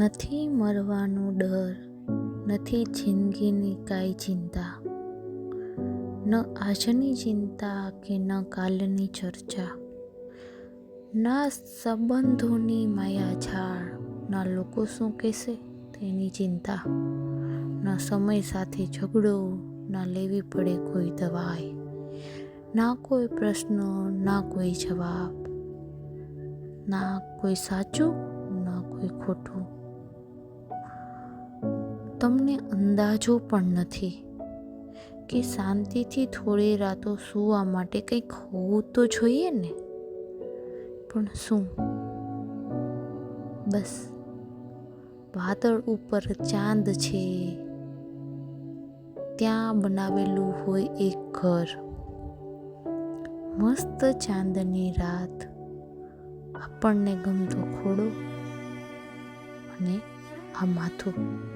નથી મરવાનો ડર, નથી જિંદગીની કાંઈ ચિંતા. ન આજની ચિંતા કે ન કાલની ચર્ચા. ના સંબંધોની માયાઝાળ ના લોકો શું કહેશે તેની ચિંતા. ના સમય સાથે ઝઘડો, ના લેવી પડે કોઈ દવાઈ. ના કોઈ પ્રશ્ન, ના કોઈ જવાબ. ના કોઈ સાચું, ના કોઈ ખોટું. તમને અંદાજો પણ નથી કે શાંતિથી થોડી રાતો સૂવા માટે કંઈક હોવું તો જોઈએ ને? પણ શું? બસ. વાદળ ઉપર ચાંદ છે. ત્યાં બનાવેલું હોય એક ઘર. મસ્ત ચાંદની રાત. આપણને ગમતો ખોડો અને આ માથું.